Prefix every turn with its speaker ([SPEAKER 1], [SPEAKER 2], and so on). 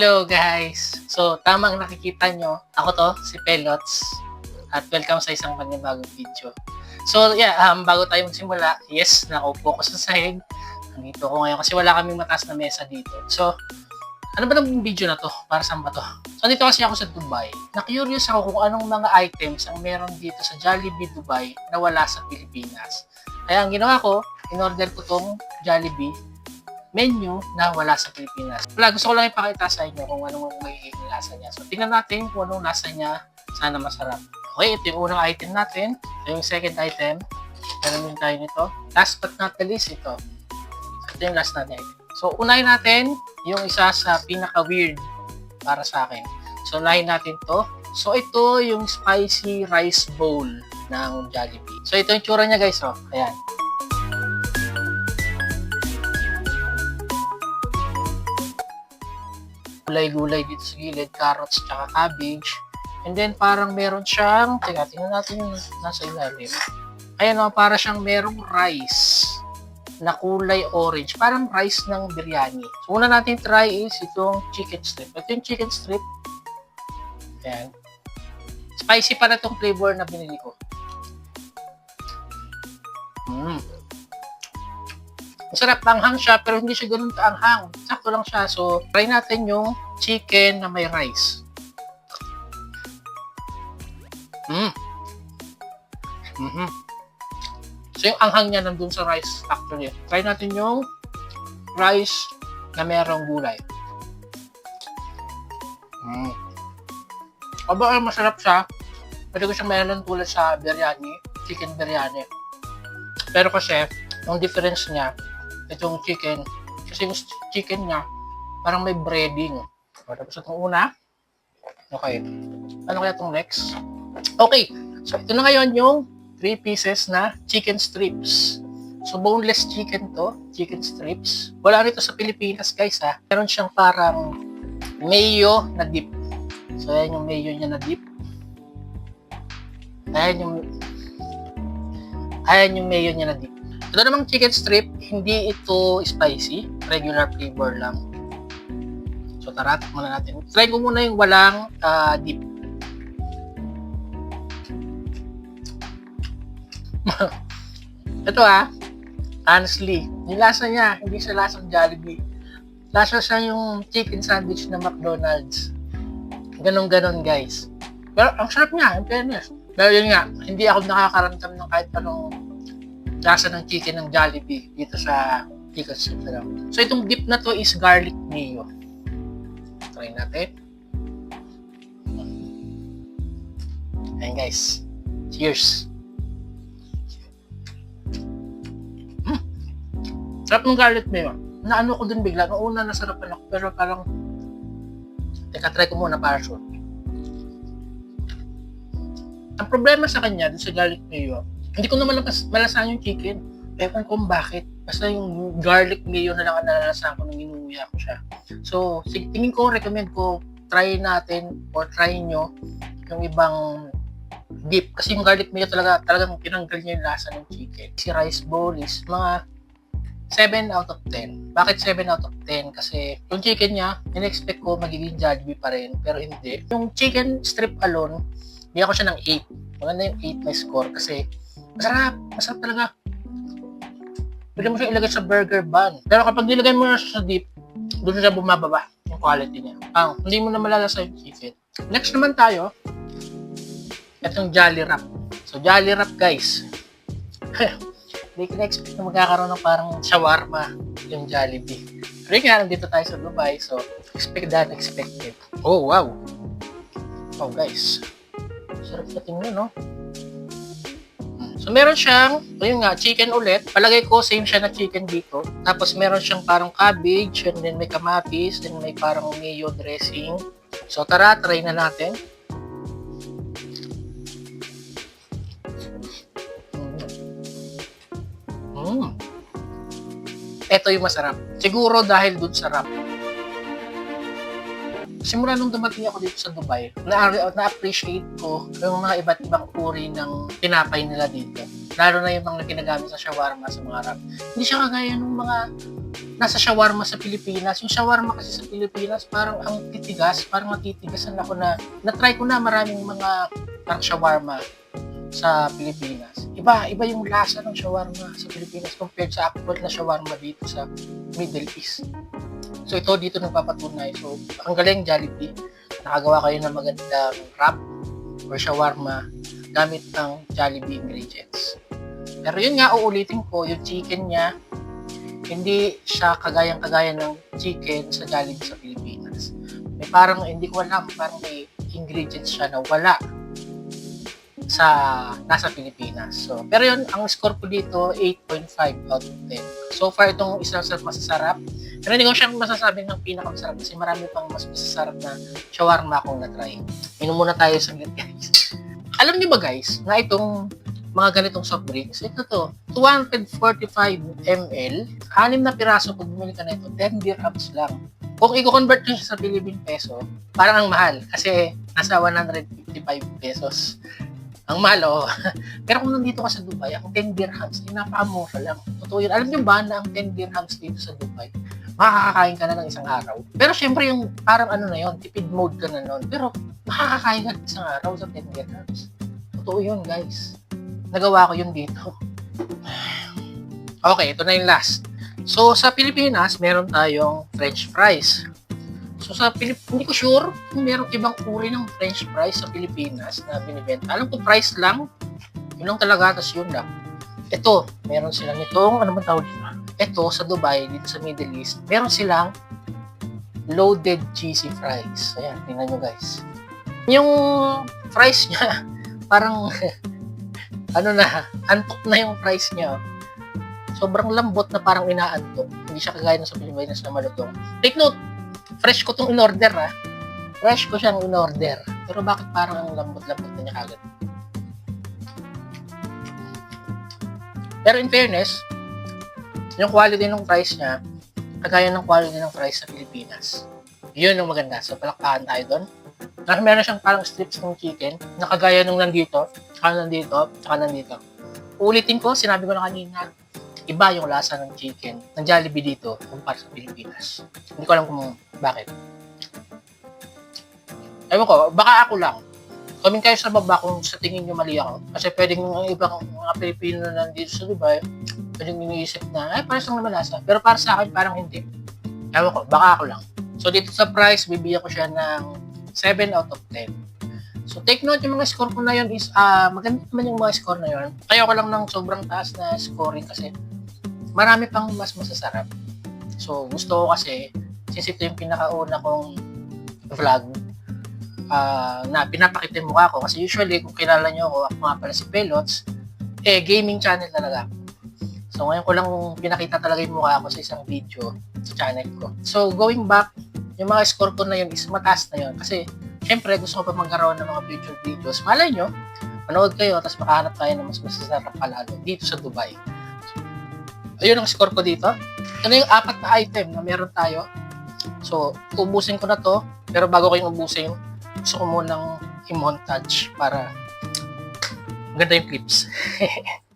[SPEAKER 1] Hello guys! So, tamang nakikita nyo, ako to, si Pelots. At welcome sa isang panibagong video. So, yeah, um, bago tayo magsimula, yes, nakaupo ko sa sahig. Nandito ko ngayon kasi wala kaming mataas na mesa dito. So, ano ba ng video na to? Para saan ba to? So, dito kasi ako sa Dubai. Na-curious ako kung anong mga items ang meron dito sa Jollibee Dubai na wala sa Pilipinas. Kaya ang ginawa ko, in-order ko tong Jollibee menu na wala sa Pilipinas. Wala, gusto ko lang ipakita sa inyo kung anong magiging lasa niya. So, tingnan natin kung anong lasa niya. Sana masarap. Okay, ito yung unang item natin. Ito yung second item. Meron din tayo nito. Last but not the least, ito. Ito yung last natin. So, unahin natin yung isa sa pinaka-weird para sa akin. So, unahin natin to. So, ito yung spicy rice bowl ng Jollibee. So, ito yung tsura niya guys. Oh. Ayan. Gulay-gulay dito sa gilid, carrots tsaka cabbage. And then parang meron siyang, teka, tingnan natin yung nasa ilalim. Ayan o, para siyang merong rice na kulay orange. Parang rice ng biryani. So, una natin try is itong chicken strip. Ito yung chicken strip. Ayan. Spicy pa na itong flavor na binili ko. Mmm. Masarap, anghang siya, pero hindi siya ganun kaanghang. Sakto lang siya. So, try natin yung chicken na may rice. Mm. Mm-hmm. So, yung anghang niya nandun sa rice, actually. Try natin yung rice na merong gulay. Mm. Aba, ay, masarap siya. Pwede ko siyang meron tulad sa biryani, chicken biryani. Pero kasi, yung difference niya, itong chicken, kasi yung chicken niya, parang may breading. O, tapos itong una, okay. Ano kaya itong next? Okay, so ito na ngayon yung 3 pieces na chicken strips. So, boneless chicken to, chicken strips. Wala rito sa Pilipinas, guys, ha. Meron siyang parang mayo na dip. So, ayan yung mayo niya na dip. Ayan yung ayan yung mayo niya na dip. Ito namang chicken strip, hindi ito spicy. Regular flavor lang. So tara, muna natin. Try ko muna yung walang uh, dip. ito ah, honestly, yung lasa niya, hindi siya lasang Jollibee. Lasa siya yung chicken sandwich na McDonald's. Ganon-ganon guys. Pero ang sarap niya, in fairness. Pero yun nga, hindi ako nakakaramdam ng kahit anong lasa ng chicken ng Jollibee dito sa chicken lang. So itong dip na to is garlic mayo. Try natin. Ayan guys. Cheers. Mm. Sarap ng garlic mayo. Naano ko din bigla. Noong una nasarapan ako pero parang teka try ko muna para sure. Ang problema sa kanya, dun sa garlic mayo, hindi ko naman malasahan yung chicken. Ewan kung bakit. Basta yung garlic mayo na lang ang nalalasahan ko nung inuuya ko siya. So, tingin ko, recommend ko, try natin or try nyo yung ibang dip. Kasi yung garlic mayo talaga, talagang tinanggal niya yung lasa ng chicken. Si rice bowl is mga 7 out of 10. Bakit 7 out of 10? Kasi yung chicken niya, in-expect ko magiging Jollibee pa rin, pero hindi. Yung chicken strip alone, bigyan ko siya ng 8. Maganda yung 8 na score kasi masarap. Masarap talaga. Pwede mo siya ilagay sa burger bun. Pero kapag nilagay mo siya sa dip, doon siya bumababa yung quality niya. Ah, hindi mo na malalasa yung chicken. Next naman tayo, itong Jolly Wrap. So, Jolly Wrap guys. Hindi ko na-expect na magkakaroon ng parang shawarma yung Jollibee. Pero nga, nandito tayo sa Dubai, so expect that expected. Oh, wow! Oh, guys. Sarap na tingnan, no? So, meron siyang, ayun nga, chicken ulit. Palagay ko, same siya na chicken dito. Tapos, meron siyang parang cabbage, and then may kamatis, then may parang mayo dressing. So, tara, try na natin. Mm. Ito yung masarap. Siguro dahil dun sarap. Simula nung dumating ako dito sa Dubai, na- na-appreciate ko yung mga iba't ibang uri ng tinapay nila dito. Lalo na yung mga ginagamit sa shawarma sa mga wrap. Hindi siya kagaya ng mga nasa shawarma sa Pilipinas. Yung shawarma kasi sa Pilipinas, parang ang titigas, parang natitigasan ako na, na-try ko na maraming mga parang shawarma sa Pilipinas. Iba, iba yung lasa ng shawarma sa Pilipinas compared sa actual na shawarma dito sa Middle East. So ito dito nagpapatunay. So ang galing Jollibee. Nakagawa kayo ng magandang wrap or shawarma gamit ang Jollibee ingredients. Pero yun nga, uulitin ko, yung chicken niya, hindi siya kagayang-kagaya ng chicken sa Jollibee sa Pilipinas. May parang, hindi ko alam, parang may ingredients siya na wala sa nasa Pilipinas. So, pero yun, ang score ko dito, 8.5 out of 10. So far, itong isang sa masasarap. Pero hindi ko siyang masasabing ng pinakamasarap kasi marami pang mas masasarap na shawarma akong na-try. Inom muna tayo sa guys. Alam niyo ba guys, na itong mga ganitong soft drinks, ito to, 245 ml, anim na piraso pag bumili ka na ito, 10 dirhams lang. Kung i-convert nyo sa Philippine peso, parang ang mahal kasi nasa 155 pesos. Ang mahal, oh. Pero kung nandito ka sa Dubai, ang 10 dirhams, ay napakamura lang. Totoo yun. Alam nyo ba na ang 10 dirhams dito sa Dubai, makakakain ka na ng isang araw. Pero syempre yung parang ano na yon tipid mode ka na nun. Pero makakakain ka ng isang araw sa 10 dirhams. Totoo yun, guys. Nagawa ko yun dito. Okay, ito na yung last. So, sa Pilipinas, meron tayong French fries. So, sa Pilip hindi ko sure kung meron ibang uri ng French fries sa Pilipinas na binibenta. Alam ko, price lang. Yun lang talaga, tas yun lang. Ito, meron silang itong, ano man tawag dito? Ito, sa Dubai, dito sa Middle East, meron silang loaded cheesy fries. Ayan, tingnan nyo guys. Yung fries niya, parang, ano na, antok na yung fries niya. Sobrang lambot na parang inaantok. Hindi siya kagaya ng sa Pilipinas na malutong. Take note, fresh ko tong in-order ha. Fresh ko siyang in-order. Pero bakit parang ang lambot-lambot na niya kagad? Pero in fairness, yung quality ng price niya, kagaya ng quality ng price sa Pilipinas. Yun yung maganda. So, palakpakan tayo doon. Tapos meron siyang parang strips ng chicken na kagaya nung nandito, saka nandito, saka nandito. Ulitin ko, sinabi ko na kanina, iba yung lasa ng chicken ng Jollibee dito kumpara sa Pilipinas. Hindi ko alam kung bakit. Ewan ko, baka ako lang. Comment kayo sa baba kung sa tingin nyo mali ako. Kasi pwedeng yung ibang mga Pilipino na nandito sa Dubai, pwedeng iniisip na, ay, parang lang naman lasa. Pero para sa akin, parang hindi. Ewan ko, baka ako lang. So, dito sa price, bibigyan ko siya ng 7 out of 10. So, take note yung mga score ko na yun is, ah maganda naman yung mga score na yun. Kaya ko lang ng sobrang taas na scoring kasi marami pang mas masasarap. So, gusto ko kasi, since ito yung pinakauna kong vlog, ah, na pinapakita yung mukha ko. Kasi usually, kung kilala nyo ako, ako nga pala si Pelots, eh, gaming channel talaga. So, ngayon ko lang pinakita talaga yung mukha ko sa isang video sa channel ko. So, going back, yung mga score ko na yun is mataas na yun. Kasi, syempre, gusto ko pa magkaroon ng mga future videos. Malay nyo, manood kayo, tapos makahanap tayo ng mas masasarap palalo dito sa Dubai. Ayun ang score ko dito. Ano yung apat na item na meron tayo. So, ubusin ko na to. Pero bago ko yung ubusin, gusto ko munang i-montage para maganda yung clips.